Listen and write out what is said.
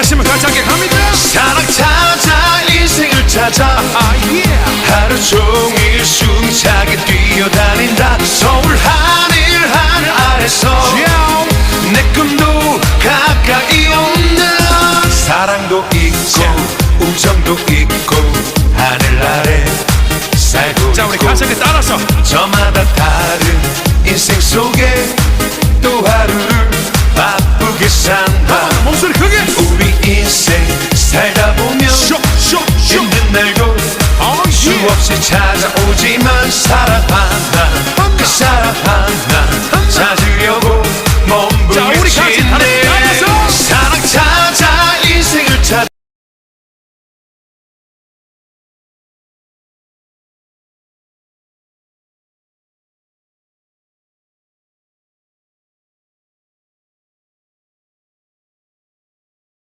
다시면 가장게 갑니다. 사랑 찾아 인생을 찾아. 아, yeah. 하루 종일 숨차게 뛰어다닌다. 서울 하늘 하늘 아래서 yeah. 내 꿈도 가까이 온다 사랑도 있고 yeah. 우정도 있고 하늘 아래 살고 자 우리 가사에 따라서. 저마다 다른 인생 속에 또 하루를 바쁘게 산다. 아, 목소리 크게. 없이 찾아오지만 사랑한다. 그 사랑한다. 찾으려고 몸부림치네